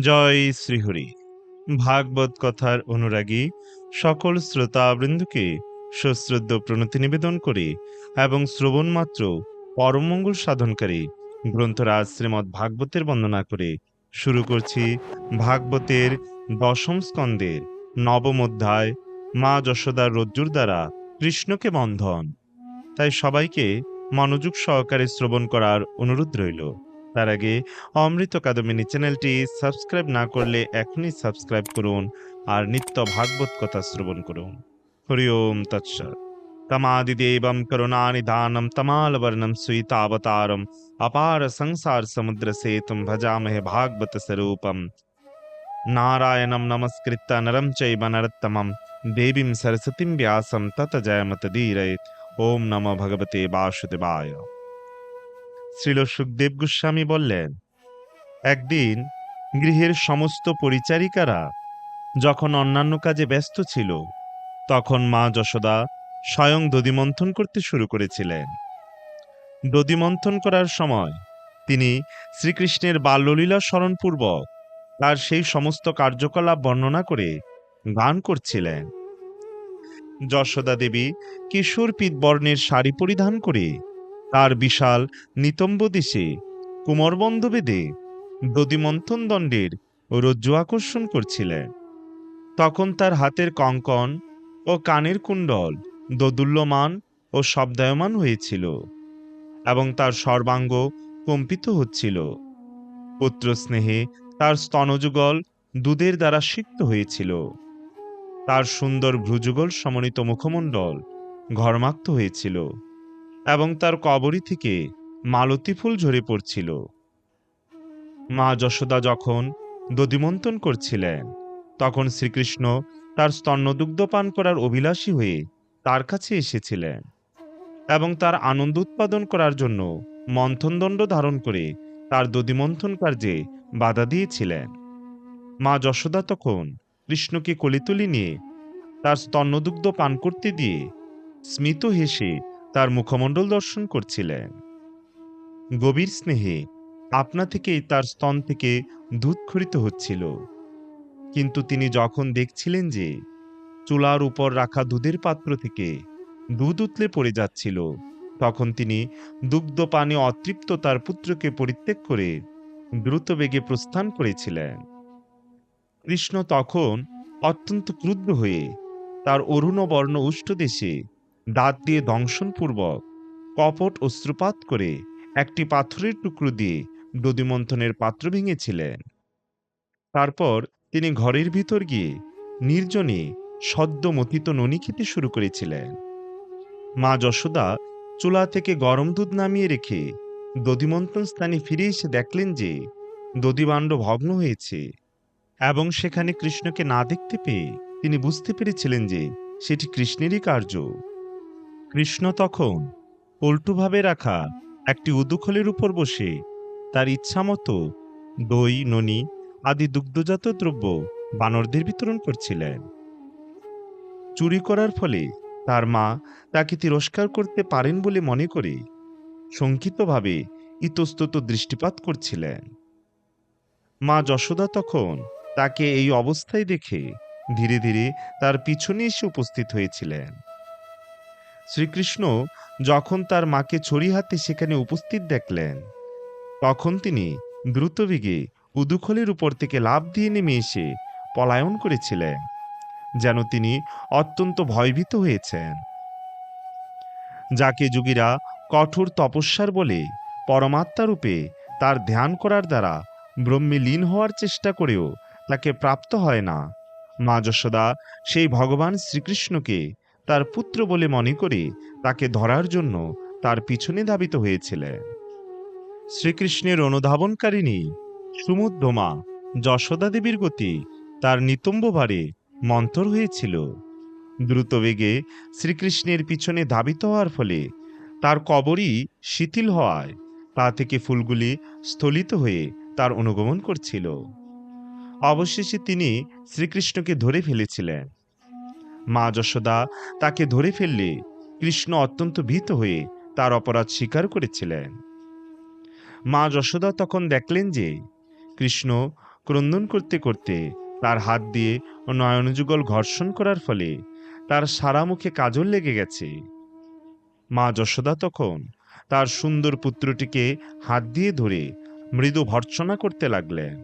জয় শ্রীহরি। ভাগবত কথার অনুরাগী সকল শ্রোতাবৃন্দকে সশ্রদ্ধ প্রণতি নিবেদন করে এবং শ্রবণ মাত্র পরমঙ্গল সাধনকারী গ্রন্থরাজ শ্রীমৎ ভাগবতের বন্দনা করে শুরু করছি ভাগবতের দশম স্কন্দের নবম অধ্যায় মা যশোদার রজ্জুর দ্বারা কৃষ্ণকে বন্ধন। তাই সবাইকে মনোযোগ সহকারে শ্রবণ করার অনুরোধ রইল। তার আগে অমৃত কাদমিনী চ্যানেলটি সাবস্ক্রাইব না করলে এখনই সাবস্ক্রাইব করুন আর নিত্য ভাগবত কথা শ্রবণ করুন হরি ওম তৎসৎ তমাদিদেবম করুণানিধানম তমালবর্ণম সুইতাবতারম अपार संसार समुद्र सेतुं भजामहे भागवत स्वरूपम नारायणं नमस्कृत्य नरं चैव नरोत्तमं देवीं सरस्वतीं व्यासं तत जयमतदीरयेत् ওম নম ভগবতে বাসুদেবায় শ্রীল সুখদেব গোস্বামী বললেন, একদিন গৃহের সমস্ত পরিচারিকারা যখন অন্যান্য কাজে ব্যস্ত ছিল, তখন মা যশোদা স্বয়ং দধিমন্থন করতে শুরু করেছিলেন। দধিমন্থন করার সময় তিনি শ্রীকৃষ্ণের বাল্যলীলা স্মরণপূর্বক তার সেই সমস্ত কার্যকলাপ বর্ণনা করে গান করছিলেন। যশোদা দেবী কিশোর বর্ণের শাড়ি পরিধান করে তার বিশাল নিতম্ব দেশে কুমরবন্ধ বেদে দধিমন্থন দণ্ডের রজ্জু আকর্ষণ করছিলেন তখন তার হাতের কঙ্কন ও কানের কুণ্ডল দোদুল্যমান ও শব্দায়মান হয়েছিল এবং তার সর্বাঙ্গ কম্পিত হচ্ছিল। পুত্র স্নেহে তার স্তনযুগল দুধের দ্বারা সিক্ত হয়েছিল। তার সুন্দর ভ্রুযুগল সমন্বিত মুখমণ্ডল ঘর্মাক্ত হয়েছিল। এবং তার কবরী থেকে মালতী ফুল ঝরে পড়ছিল। মা যশোদা যখন দধিমন্তন করছিলেন, তখন শ্রীকৃষ্ণ তার স্তন্যদুগ্ধ পান করার অভিলাষী হয়ে তার কাছে এসেছিলেন এবং তার আনন্দ উৎপাদন করার জন্য মন্থনদণ্ড ধারণ করে তার দদিমন্থন কার্যে বাধা দিয়েছিলেন। মা যশোদা তখন কৃষ্ণকে কলিতুলি নিয়ে তার স্তন্যদুগ্ধ পান করতে দিয়ে স্মিত হেসে তার মুখমণ্ডল দর্শন করছিলেন। গভীর স্নেহে আপনা থেকেই তার স্তন থেকে দুধ খরিত হচ্ছিল। কিন্তু তিনি যখন দেখছিলেন যে চুলার উপর রাখা দুধের পাত্র থেকে দুধ উতলে পড়ে যাচ্ছিল, তখন তিনি দুগ্ধ পানে অতৃপ্ত তার পুত্রকে পরিত্যাগ করে দ্রুত বেগে প্রস্থান করেছিলেন। কৃষ্ণ তখন অত্যন্ত ক্রুদ্ধ হয়ে তার অরুণবর্ণ উষ্ঠদেশে দাঁত দিয়ে দংশনপূর্বক কপট অশ্রুপাত করে একটি পাথরের টুকরো দিয়ে দধিমন্থনের পাত্র ভেঙেছিলেন। তারপর তিনি ঘরের ভিতর গিয়ে নির্জনে সদ্য মথিত ননি খেতে শুরু করেছিলেন। মা যশোদা চুলা থেকে গরম দুধ নামিয়ে রেখে দধিমন্থন স্থানে ফিরে এসে দেখলেন যে দধিবাণ্ড ভগ্ন হয়েছে এবং সেখানে কৃষ্ণকে না দেখতে পেয়ে তিনি বুঝতে পেরেছিলেন যে সেটি কৃষ্ণেরই কার্য। কৃষ্ণ তখন পল্টুভাবে রাখা একটি উদুখলের উপর বসে তার ইচ্ছামতো দই, ননি আদি দুগ্ধজাত দ্রব্য বানরদের বিতরণ করছিলেন। চুরি করার ফলে তার মা তাকে তিরস্কার করতে পারেন বলে মনে করে শঙ্কিতভাবে ইতস্তত দৃষ্টিপাত করছিলেন। মা যশোদা তখন তাকে এই অবস্থায় দেখে ধীরে ধীরে তার পিছনে এসে উপস্থিত হয়েছিলেন। শ্রীকৃষ্ণ যখন তার মাকে ছড়ি হাতে সেখানে উপস্থিত দেখলেন, তখন তিনি দ্রুতবেগে উদুখলের উপর থেকে লাভ দিয়ে নেমে এসে পলায়ন করেছিলেন, যেন তিনি অত্যন্ত ভয়ভীত হয়েছেন। যাকে যুগীরা কঠোর তপস্যার বলে পরমাত্মা রূপে তার ধ্যান করার দ্বারা ব্রহ্মে লীন হওয়ার চেষ্টা করেও তাকে প্রাপ্ত হয় না, মা যশোদা সেই ভগবান শ্রীকৃষ্ণকে তার পুত্র বলে মনে করে তাকে ধরার জন্য তার পিছনে ধাবিত হয়েছিলেন শ্রীকৃষ্ণের অনুধাবনকারিণী সুমুদ্ধমা যশোদা দেবীর গতি তার নিতম্ব ভারে মন্থর হয়েছিল। দ্রুত বেগে শ্রীকৃষ্ণের পিছনে ধাবিত হওয়ার ফলে তার কবরই শিথিল হওয়ায় তা থেকে ফুলগুলি স্থলিত হয়ে তার অনুগমন করছিল। অবশেষে তিনি শ্রীকৃষ্ণকে ধরে ফেলেছিলেন। মা যশোদা তাকে ধরে ফেললে কৃষ্ণ অত্যন্ত ভীত হয়ে তার অপরাধ স্বীকার করেছিলেন। মা যশোদা তখন দেখলেন যে কৃষ্ণ ক্রন্দন করতে করতে তার হাত দিয়ে নয়নযুগল ঘর্ষণ করার ফলে তার সারা মুখে কাজল লেগে গেছে। মা যশোদা তখন তার সুন্দর পুত্রটিকে হাত দিয়ে ধরে মৃদু ভর্ৎসনা করতে লাগলেন।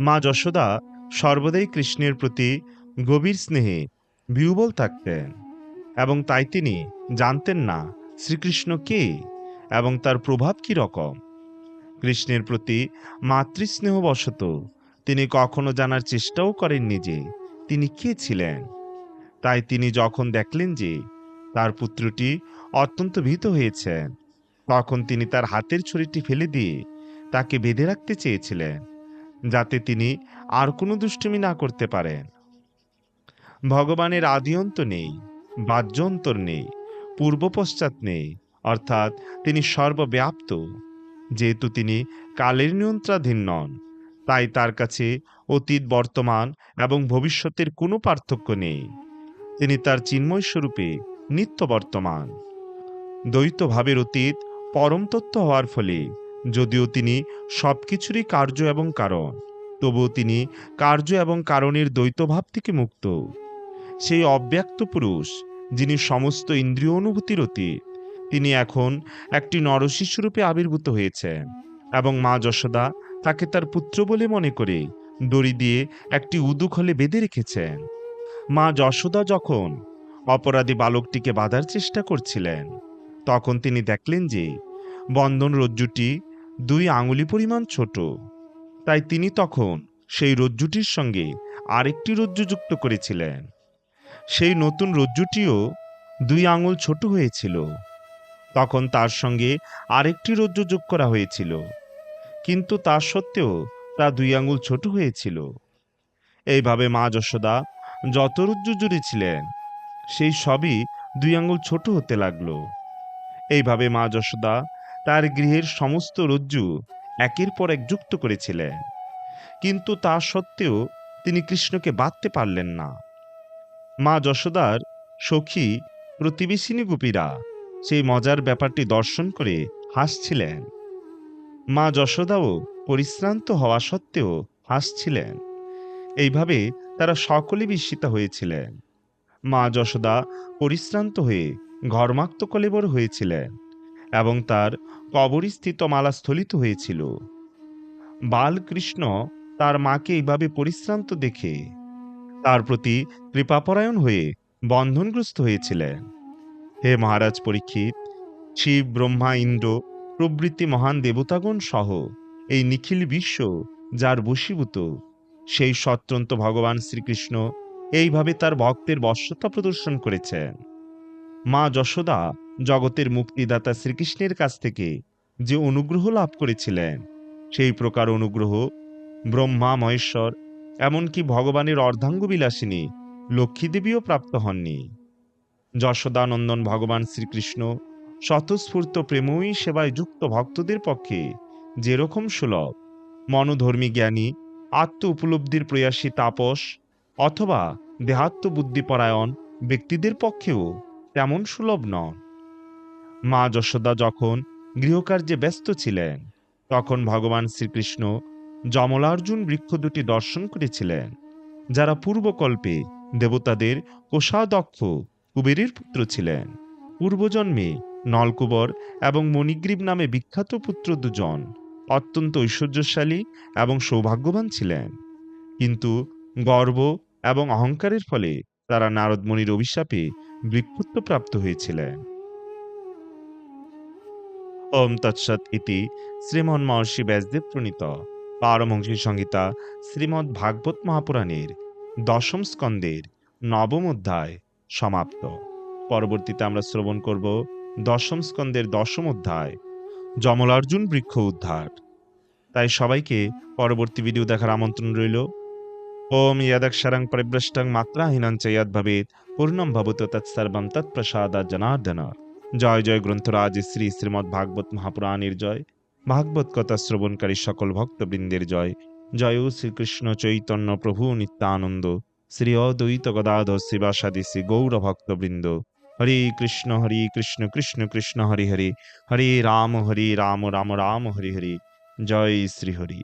মা যশোদা সর্বদাই কৃষ্ণের প্রতি গভীর স্নেহে বিহবল থাকতেন এবং তাই তিনি জানতেন না শ্রীকৃষ্ণ কে এবং তার প্রভাব কি রকম। কৃষ্ণের প্রতি মাতৃস্নেহবশত তিনি কখনো জানার চেষ্টাও করেননি যে তিনি কে ছিলেন। তাই তিনি যখন দেখলেন যে তার পুত্রটি অত্যন্ত ভীত হয়েছেন, তখন তিনি তার হাতের ছুরিটি ফেলে দিয়ে তাকে বেঁধে রাখতে চেয়েছিলেন, যাতে তিনি আর কোনো দুষ্টুমি না করতে পারেন। ভগবানের আদিয়ন্ত নেই বাহ্যন্তর নেই পূর্ব পশ্চাৎ নেই, অর্থাৎ তিনি সর্বব্যাপ্ত। যেহেতু তিনি কালের নিয়ন্ত্রাধীন নন, তাই তার কাছে অতীত, বর্তমান এবং ভবিষ্যতের কোনো পার্থক্য নেই। তিনি তার চিন্ময় স্বরূপে নিত্য বর্তমান। দ্বৈত ভাবের অতীত পরম তত্ত্ব হওয়ার ফলে যদিও তিনি সব কিছুরই কার্য এবং কারণ, তবুও তিনি কার্য এবং কারণের দ্বৈতভাব থেকে মুক্ত। সেই অব্যক্ত পুরুষ, যিনি সমস্ত ইন্দ্রিয় অনুভূতির অতীত তিনি এখন একটি নরশিশুরূপে আবির্ভূত হয়েছেন এবং মা যশোদা তাকে তার পুত্র বলে মনে করে দড়ি দিয়ে একটি উদুখলে বেঁধে রেখেছেন। মা যশোদা যখন অপরাধী বালকটিকে বাঁধার চেষ্টা করছিলেন, তখন তিনি দেখলেন যে বন্ধন রজ্জুটি দুই আঙুলি পরিমাণ ছোট। তাই তিনি তখন সেই রজ্জুটির সঙ্গে আরেকটি রজ্জু যুক্ত করেছিলেন। সেই নতুন রজ্জুটিও দুই আঙুল ছোট হয়েছিল। তখন তার সঙ্গে আরেকটি রজ্জু যোগ করা হয়েছিল, কিন্তু তা সত্ত্বেও তা দুই আঙুল ছোট হয়েছিল। এইভাবে মা যশোদা যত রজ্জু জুড়েছিলেন, সেই সবই দুই আঙুল ছোট হতে লাগল। এইভাবে মা যশোদা তার গৃহের সমস্ত রজ্জু একের পর এক যুক্ত করেছিলেন, কিন্তু তা সত্ত্বেও তিনি কৃষ্ণকে বাঁধতে পারলেন না। মা যশোদার সখী প্রতিবেশিনী গোপীরা সেই মজার ব্যাপারটি দর্শন করে হাসছিলেন। মা যশোদাও পরিশ্রান্ত হওয়া সত্ত্বেও হাসছিলেন। এইভাবে তারা সকলে বিস্মিত হয়েছিলেন। মা যশোদা পরিশ্রান্ত হয়ে ঘর্মাক্ত কলেবর হয়েছিলেন এবং তার কবরস্থিত মালা স্থলিত হয়েছিল। বালকৃষ্ণ তার মাকে এইভাবে পরিশ্রান্ত দেখে তার প্রতি কৃপাপরায়ণ হয়ে বন্ধনগ্রস্ত হয়েছিলেন হে মহারাজ পরীক্ষিত, শিব, ব্রহ্মা, ইন্দ্র, প্রভৃতি মহান দেবতাগণ সহ এই নিখিল বিশ্ব যার বশীভূত, সেই স্বতন্ত্র ভগবান শ্রীকৃষ্ণ এইভাবে তার ভক্তের বশ্যতা প্রদর্শন করেছেন মা যশোদা, জগতের মুক্তিদাতা শ্রীকৃষ্ণের কাছ থেকে যে অনুগ্রহ লাভ করেছিলেন, সেই প্রকার অনুগ্রহ ব্রহ্মা, মহেশ্বর এমনকি ভগবানের অর্ধাঙ্গ বিলাসিনী লক্ষ্মীদেবীও প্রাপ্ত হননি। যশোদানন্দন ভগবান শ্রীকৃষ্ণ স্বতঃস্ফূর্ত প্রেময়ী সেবায় যুক্ত ভক্তদের পক্ষে যেরকম সুলভ। মনোধর্মী জ্ঞানী আত্ম উপলব্ধির প্রয়াসী তাপস অথবা দেহাত্ম বুদ্ধিপরায়ণ ব্যক্তিদের পক্ষেও তেমন সুলভ নন। মা যশোদা যখন গৃহকার্যে ব্যস্ত ছিলেন, তখন ভগবান শ্রীকৃষ্ণ যমলার্জুন বৃক্ষ দুটি দর্শন করেছিলেন, যারা পূর্বকল্পে দেবতাদের কোষাদক্ষ কুবেরের পুত্র ছিলেন। পূর্বজন্মে নলকুবর এবং মণিগ্রীব নামে বিখ্যাত পুত্র দুজন অত্যন্ত ঐশ্বর্যশালী এবং সৌভাগ্যবান ছিলেন। কিন্তু গর্ব এবং অহংকারের ফলে তারা নারদমণির অভিশাপে বৃক্ষত্ব প্রাপ্ত হয়েছিলেন। ওম তৎসৎ ইতি শ্রীমন মহর্ষি ব্যাসদেব প্রণীত। পারমহংসী সংহিতা শ্রীমদ্ ভাগবত মহাপুরাণের দশম স্কন্দের নবম অধ্যায় সমাপ্ত। পরবর্তীতে আমরা শ্রবণ করব দশম স্কন্দের দশম অধ্যায়, যমলার্জুন বৃক্ষ উদ্ধার। তাই সবাইকে পরবর্তী ভিডিও দেখার আমন্ত্রণ রইল। ওম ইয়াদক্ষরাং পরিভ্রষ্টং মাত্রাহীনং চ ইয়াদ ভবেত পূর্ণম ভবত তৎসর্বম তৎপ্রসাদা জনার্দন জয় জয় গ্রন্থরাজ শ্রী শ্রীমদ্ ভাগবত মহাপুরাণের জয়। ভাগবত কথা শ্রবণকারী সকল ভক্তবৃন্দের জয়। জয় শ্রীকৃষ্ণ চৈতন্য প্রভু নিত্যানন্দ। শ্রী অদ্বৈত গদাধর শিবাসাদি শ্রী গৌর ভক্তবৃন্দ। হরে কৃষ্ণ হরে কৃষ্ণ কৃষ্ণ কৃষ্ণ, হরি হরে। হরে রাম হরে রাম রাম রাম, হরি হরে। জয় শ্রী হরি